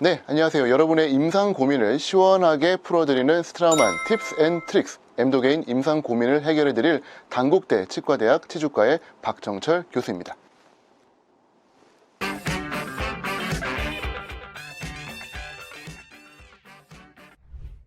네, 안녕하세요. 여러분의 임상 고민을 시원하게 풀어드리는 스트라우만 팁스 앤 트릭스 엠도게인 임상 고민을 해결해 드릴 단국대 치과대학 치주과의 박정철 교수입니다.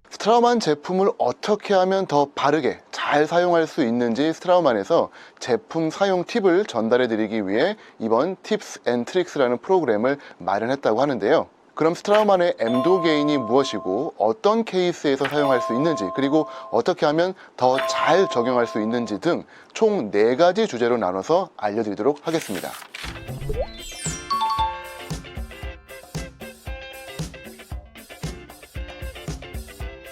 스트라우만 제품을 어떻게 하면 더 바르게 잘 사용할 수 있는지 스트라우만에서 제품 사용 팁을 전달해 드리기 위해 이번 팁스 앤 트릭스라는 프로그램을 마련했다고 하는데요. 그럼 스트라우만의 엠도 게인이 무엇이고 어떤 케이스에서 사용할 수 있는지 그리고 어떻게 하면 더 잘 적용할 수 있는지 등 총 네가지 주제로 나눠서 알려드리도록 하겠습니다.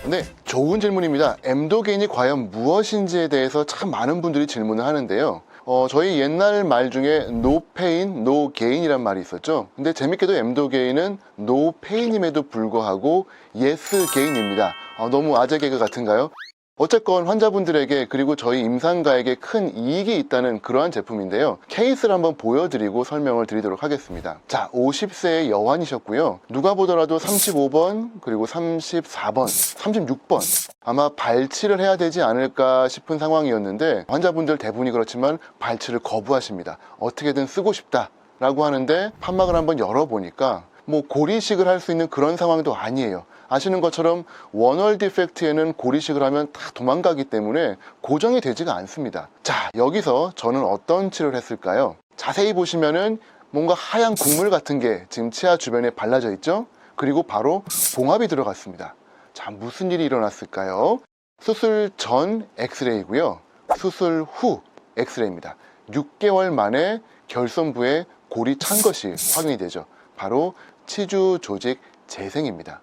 네, 좋은 질문입니다. 엠도게인이 과연 무엇인지에 대해서 참 많은 분들이 질문을 하는데요. 어, 저희 옛날 말 중에 no pain, no gain이란 말이 있었죠. 근데 재밌게도 엠도 게인은 no pain임에도 불구하고 yes gain입니다. 어, 너무 아재 개그 같은가요? 어쨌건 환자분들에게 그리고 저희 임상가에게 큰 이익이 있다는 그러한 제품인데요. 케이스를 한번 보여드리고 설명을 드리도록 하겠습니다. 자, 50세의 여환이셨고요. 누가 보더라도 35번, 그리고 34번, 36번. 아마 발치를 해야 되지 않을까 싶은 상황이었는데 환자분들 대부분이 그렇지만 발치를 거부하십니다. 어떻게든 쓰고 싶다. 라고 하는데 판막을 한번 열어보니까 뭐 고리식을 할 수 있는 그런 상황도 아니에요. 아시는 것처럼 원월 디펙트에는 고리식을 하면 다 도망가기 때문에 고정이 되지가 않습니다. 자, 여기서 저는 어떤 치료를 했을까요? 자세히 보시면은 뭔가 하얀 국물 같은 게 지금 치아 주변에 발라져 있죠? 그리고 바로 봉합이 들어갔습니다. 자, 무슨 일이 일어났을까요? 수술 전 엑스레이고요. 수술 후 엑스레이입니다. 6개월 만에 결손부에 골이 찬 것이 확인이 되죠. 바로 치주 조직 재생입니다.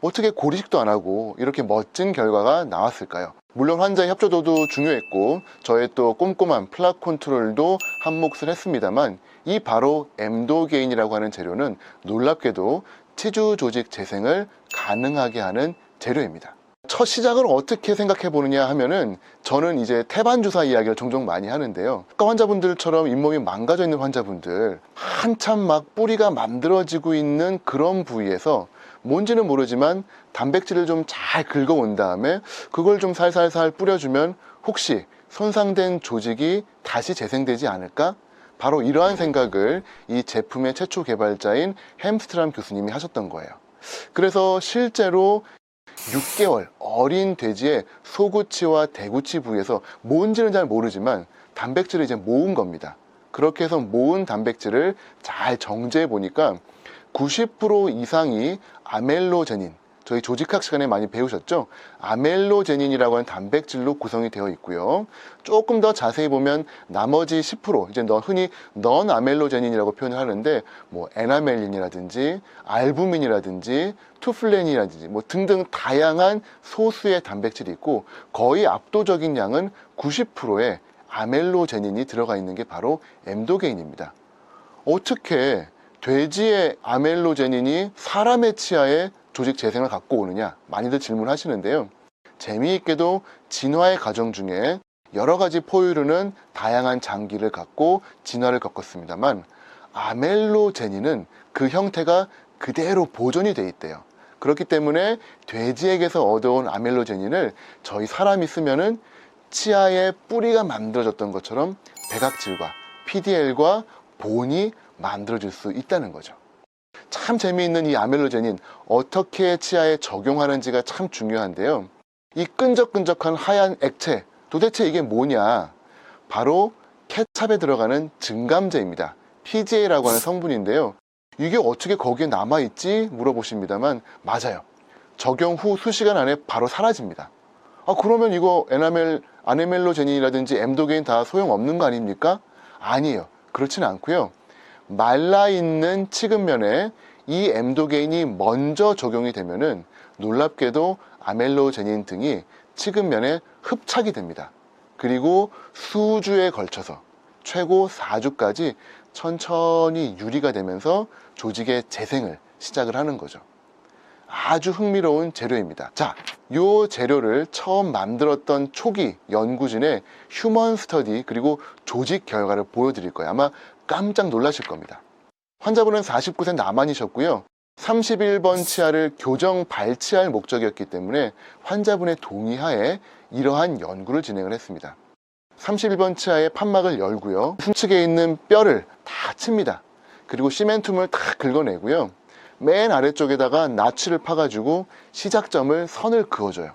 어떻게 고리식도 안 하고 이렇게 멋진 결과가 나왔을까요? 물론 환자의 협조도도 중요했고 저의 또 꼼꼼한 플락 컨트롤도 한 몫을 했습니다만 이 바로 엠도게인이라고 하는 재료는 놀랍게도 치주 조직 재생을 가능하게 하는 재료입니다. 첫 시작을 어떻게 생각해 보느냐 하면은 저는 이제 태반 주사 이야기를 종종 많이 하는데요. 아까 환자분들처럼 잇몸이 망가져 있는 환자분들 한참 막 뿌리가 만들어지고 있는 그런 부위에서 뭔지는 모르지만 단백질을 좀 잘 긁어 온 다음에 그걸 좀 살살살 뿌려주면 혹시 손상된 조직이 다시 재생되지 않을까? 바로 이러한 생각을 이 제품의 최초 개발자인 햄스트람 교수님이 하셨던 거예요. 그래서 실제로 6개월 어린 돼지의 소구치와 대구치 부위에서 뭔지는 잘 모르지만 단백질을 이제 모은 겁니다. 그렇게 해서 모은 단백질을 잘 정제해 보니까 90% 이상이 아멜로제닌, 저희 조직학 시간에 많이 배우셨죠? 아멜로제닌이라고 하는 단백질로 구성이 되어 있고요. 조금 더 자세히 보면 나머지 10% 이제 너 흔히 넌 아멜로제닌이라고 표현을 하는데 뭐 에나멜린이라든지 알부민이라든지 투플렌이라든지 뭐 등등 다양한 소수의 단백질이 있고 거의 압도적인 양은 90%의 아멜로제닌이 들어가 있는 게 바로 엠도게인입니다. 어떻게 돼지의 아멜로제닌이 사람의 치아에 조직 재생을 갖고 오느냐 많이들 질문하시는데요. 재미있게도 진화의 과정 중에 여러 가지 포유류는 다양한 장기를 갖고 진화를 겪었습니다만 아멜로제닌은 그 형태가 그대로 보존이 돼 있대요. 그렇기 때문에 돼지에게서 얻어온 아멜로제닌을 저희 사람이 쓰면은 치아에 뿌리가 만들어졌던 것처럼 백악질과 PDL과 본이 만들어질 수 있다는 거죠. 참 재미있는 이 아멜로제닌 어떻게 치아에 적용하는지가 참 중요한데요. 이 끈적끈적한 하얀 액체 도대체 이게 뭐냐? 바로 케찹에 들어가는 증감제입니다. PGA라고 하는 성분인데요. 이게 어떻게 거기에 남아있지? 물어보십니다만 맞아요. 적용 후 수시간 안에 바로 사라집니다. 아 그러면 이거 에나멜 아네멜로제닌이라든지 엠도게인 다 소용없는 거 아닙니까? 아니에요. 그렇지는 않고요. 말라 있는 치근면에 이 엠도게인이 먼저 적용이 되면은 놀랍게도 아멜로제닌 등이 치근면에 흡착이 됩니다. 그리고 수주에 걸쳐서 최고 4주까지 천천히 유리가 되면서 조직의 재생을 시작을 하는 거죠. 아주 흥미로운 재료입니다. 자, 요 재료를 처음 만들었던 초기 연구진의 휴먼 스터디 그리고 조직 결과를 보여드릴 거예요. 아마 깜짝 놀라실 겁니다. 환자분은 49세 남한이셨고요. 31번 치아를 교정 발치할 목적이었기 때문에 환자분의 동의하에 이러한 연구를 진행을 했습니다. 31번 치아의 판막을 열고요. 풍측에 있는 뼈를 다 칩니다. 그리고 시멘툼을 다 긁어내고요. 맨 아래쪽에다가 나치를 파가지고 시작점을 선을 그어줘요.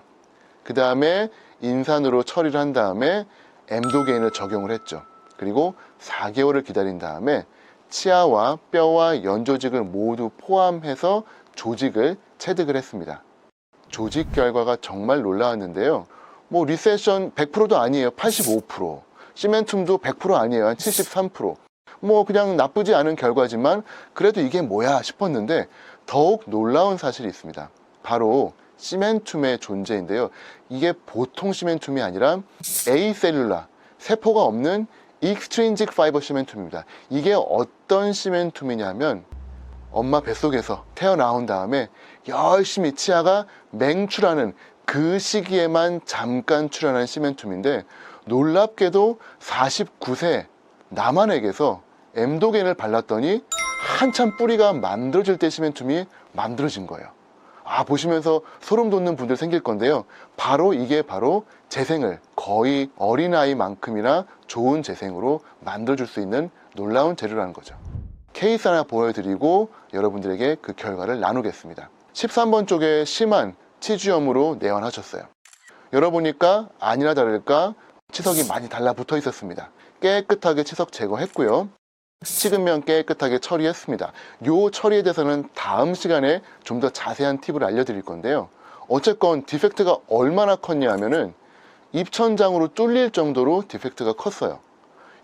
그 다음에 인산으로 처리를 한 다음에 엠도게인을 적용을 했죠. 그리고 4개월을 기다린 다음에 치아와 뼈와 연조직을 모두 포함해서 조직을 체득을 했습니다. 조직 결과가 정말 놀라웠는데요. 뭐 리세션 100%도 아니에요. 85%. 시멘툼도 100% 아니에요. 한 73%. 뭐 그냥 나쁘지 않은 결과지만 그래도 이게 뭐야 싶었는데 더욱 놀라운 사실이 있습니다. 바로 시멘툼의 존재인데요. 이게 보통 시멘툼이 아니라 에이셀룰라, 세포가 없는 익스트린직 파이버 시멘툼입니다. 이게 어떤 시멘툼이냐면 엄마 뱃속에서 태어나온 다음에 열심히 치아가 맹출하는 그 시기에만 잠깐 출현한 시멘툼인데 놀랍게도 49세 남한에게서 엠도겐을 발랐더니 한참 뿌리가 만들어질 때 시멘툼이 만들어진 거예요. 아, 보시면서 소름 돋는 분들 생길 건데요. 바로 이게 바로 재생을 거의 어린아이만큼이나 좋은 재생으로 만들어줄 수 있는 놀라운 재료라는 거죠. 케이스 하나 보여드리고 여러분들에게 그 결과를 나누겠습니다. 13번 쪽에 심한 치주염으로 내원하셨어요. 열어보니까 아니나 다를까 치석이 많이 달라붙어 있었습니다. 깨끗하게 치석 제거했고요. 식은면 깨끗하게 처리했습니다. 요 처리에 대해서는 다음 시간에 좀 더 자세한 팁을 알려드릴 건데요. 어쨌건 디펙트가 얼마나 컸냐 하면은 입천장으로 뚫릴 정도로 디펙트가 컸어요.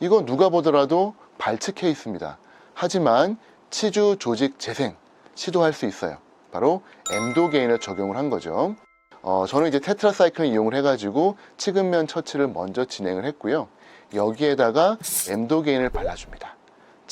이거 누가 보더라도 발치 케이스입니다. 하지만 치주 조직 재생 시도할 수 있어요. 바로 엠도게인을 적용을 한 거죠. 어, 저는 이제 테트라사이클을 이용을 해가지고 치근면 처치를 먼저 진행을 했고요. 여기에다가 엠도게인을 발라줍니다.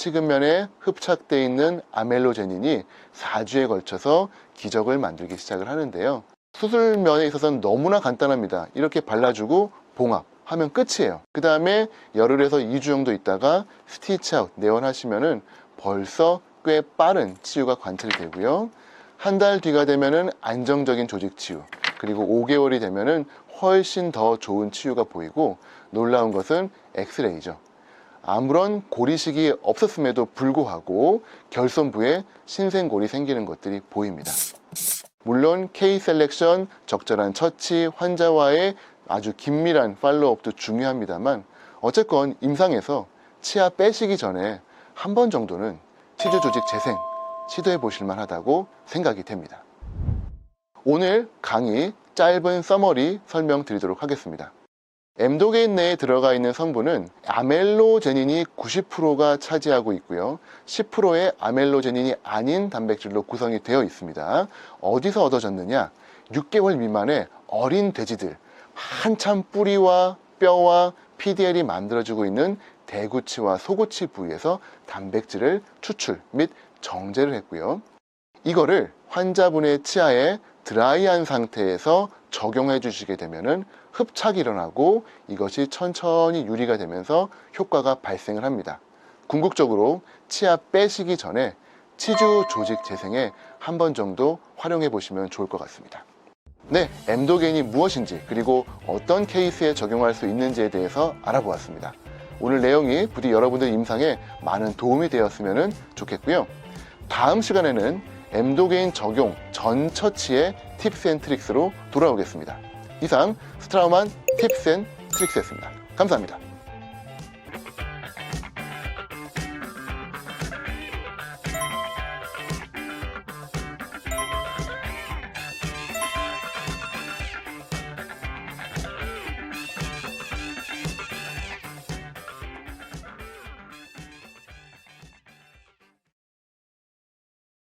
치근면에 흡착되어 있는 아멜로제닌이 4주에 걸쳐서 기적을 만들기 시작을 하는데요. 수술면에 있어서는 너무나 간단합니다. 이렇게 발라주고 봉합 하면 끝이에요. 그 다음에 열흘에서 2주 정도 있다가 스티치 아웃 내원하시면은 벌써 꽤 빠른 치유가 관찰이 되고요. 한 달 뒤가 되면은 안정적인 조직 치유, 그리고 5개월이 되면은 훨씬 더 좋은 치유가 보이고 놀라운 것은 엑스레이죠. 아무런 고리식이 없었음에도 불구하고 결손부에 신생골이 생기는 것들이 보입니다. 물론 K 셀렉션, 적절한 처치, 환자와의 아주 긴밀한 팔로우업도 중요합니다만 어쨌건 임상에서 치아 빼시기 전에 한 번 정도는 치주 조직 재생 시도해 보실 만하다고 생각이 됩니다. 오늘 강의 짧은 서머리 설명드리도록 하겠습니다. 엠도게인 내에 들어가 있는 성분은 아멜로제닌이 90%가 차지하고 있고요. 10%의 아멜로제닌이 아닌 단백질로 구성이 되어 있습니다. 어디서 얻어졌느냐? 6개월 미만의 어린 돼지들, 한참 뿌리와 뼈와 PDL이 만들어지고 있는 대구치와 소구치 부위에서 단백질을 추출 및 정제를 했고요. 이거를 환자분의 치아에 드라이한 상태에서 적용해 주시게 되면은 흡착이 일어나고 이것이 천천히 유리가 되면서 효과가 발생을 합니다. 궁극적으로 치아 빼시기 전에 치주 조직 재생에 한 번 정도 활용해 보시면 좋을 것 같습니다. 네, 엠도겐이 무엇인지 그리고 어떤 케이스에 적용할 수 있는지에 대해서 알아보았습니다. 오늘 내용이 부디 여러분들 임상에 많은 도움이 되었으면 좋겠고요. 다음 시간에는 엠도게인 적용 전 처치의 팁스 앤 트릭스로 돌아오겠습니다. 이상 스트라우만 팁스 앤 트릭스였습니다. 감사합니다.